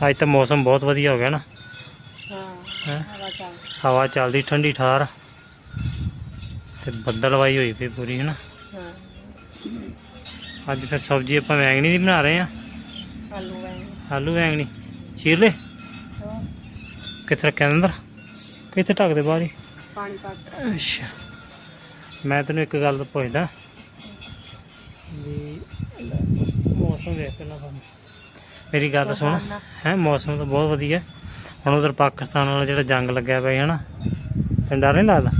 ਅੱਜ ਤਾਂ ਮੌਸਮ ਬਹੁਤ ਵਧੀਆ ਹੋ ਗਿਆ ਨਾ। ਹਾਂ? ਹਵਾ ਚੱਲ ਹਵਾ ਚੱਲਦੀ ਠੰਡੀ ਠਾਰ। ਤੇ ਬੱਦਲਵਾਈ ਹੋਈ ਪਈ ਪੂਰੀ ਹੈ ਨਾ ਹਾਂ। ਅੱਜ ਫਿਰ ਸਬਜ਼ੀ ਆਪਾਂ ਵੈਂਗਣੀ ਦੀ ਬਣਾ ਰਹੇ ਆ ਆਲੂ ਵੈਂ ਆਲੂ ਵੈਂਗਣੀ ਚੀਰ ਲੈ ਕਿੱਥੇ ਰੱਖਿਆ ਅੰਦਰ? ਕਿੱਥੇ ਢੱਕ ਦੇ ਬਾਹਰ ਹੀ? ਪਾਣੀ ਪਾ ਅੱਛਾ। ਮੈਂ ਤੈਨੂੰ ਇੱਕ ਗੱਲ ਪੁੱਛਦਾ। ਵੀ ਮੌਸਮ ਦੇਖ ਪਹਿਲਾਂ ਤਾਂ ਮੇਰੀ ਗੱਲ ਸੁਣ। ਹੈ ਮੌਸਮ ਤਾਂ ਬਹੁਤ ਵਧੀਆ। ਹੁਣ ਉਧਰ ਪਾਕਿਸਤਾਨ ਵਾਲਾ ਜਿਹੜਾ ਜੰਗ ਲੱਗਿਆ ਪਿਆ ਹੈ ਨਾ ਤੈਨੂੰ ਡਰ ਨਹੀਂ ਲੱਗਦਾ?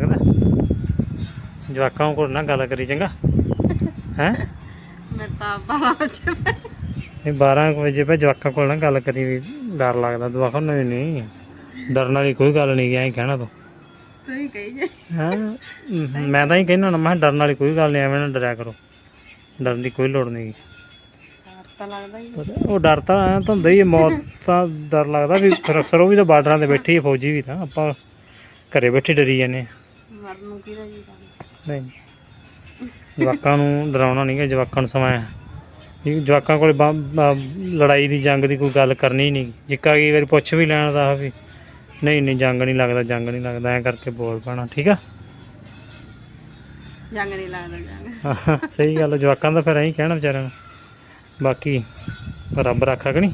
ਲੱਗਦਾ? ਜਵਾਕਾਂ ਕੋਲ ਨਾ ਗੱਲ ਕਰੀ ਚੰਗਾ? ਹੈ? ਮੈਂ ਤਾਂ ਬਾਹਰ ਚ ਨਹੀਂ 12 ਕੁ ਵਜੇ ਪਏ ਜਵਾਕਾਂ ਕੋਲ ਨਾ ਗੱਲ ਕਰੀ ਵੀ ਡਰ ਲੱਗਦਾ। ਨੂੰ ਨਹੀਂ ਨਹੀਂ। ਡਰਨ ਵਾਲੀ ਕੋਈ ਗੱਲ ਨਹੀਂ ਹੀ ਕਹਿਣਾ ਤੂੰ। ਤੂੰ ਹੀ ਕਹੀ ਜੇ ਹਾਂ? ਮੈਂ ਤਾਂ ਹੀ ਕਹਿੰਦਾ ਨਾ ਮੈਂ ਡਰਨ ਵਾਲੀ ਕੋਈ ਗੱਲ ਨਹੀਂ ਐਵੇਂ ਨਾ ਡਰਿਆ ਕਰੋ। ਡਰਨ ਦੀ ਕੋਈ ਲੋੜ ਨਹੀਂ ਤਾਂ ਲੱਗਦਾ ਹੀ ਉਹ ਡਰ ਤਾਂ ਐਂ ਤਾਂ ਹੁੰਦਾ ਹੀ ਹੈ, ਮੌਤ ਤਾਂ ਡਰ ਲੱਗਦਾ ਵੀ ਫਿਰ ਅਕਸਰ ਉਹ ਵੀ ਤਾਂ ਬਾਰਡਰਾਂ ਤੇ ਬੈਠੇ ਹੀ ਫੌਜੀ ਵੀ ਤਾਂ ਆਪਾਂ ਘਰੇ ਬੈਠੇ ਡਰੀ ਜਾਂਦੇ ਹਾਂ। ਮਰਨ ਨੂੰ ਕਿਹਦਾ ਜੀ ਕਰਦਾ ਨਹੀਂ। ਜਵਾਕਾਂ ਨੂੰ ਡਰਾਉਣਾ ਨਹੀਂ ਗਾ ਜਵਾਕਾਂ ਨੂੰ ਸਮਾਂ ਹੈ। ਇਹ ਜਵਾਕਾਂ ਕੋਲ ਲੜਾਈ ਦੀ ਜੰਗ ਦੀ ਕੋਈ ਗੱਲ ਕਰਨੀ ਨਹੀਂ ਜਿੱਕਾ ਕਈ ਵਾਰੀ ਪੁੱਛ ਵੀ ਲੈਣ ਦਾ ਵੀ। ਨਹੀਂ ਨਹੀਂ ਜੰਗ ਨਹੀਂ ਲੱਗਦਾ ਜੰਗ ਨਹੀਂ ਲੱਗਦਾ ਐਂ ਕਰਕੇ ਬੋਲ ਪੈਣਾ ਠੀਕ ਆ? ਜੰਗ ਨਹੀਂ ਲੱਗਦਾ ਜੰਗ। ਸਹੀ ਗੱਲ ਆ, ਜਵਾਕਾਂ ਦਾ ਫਿਰ ਐਂ ਕਹਿਣਾ ਵਿਚਾਰਿਆਂ ਨੂੰ। ਬਾਕੀ ਰੱਬ ਰੱਖਾ ਕਿ ਨਹੀਂ?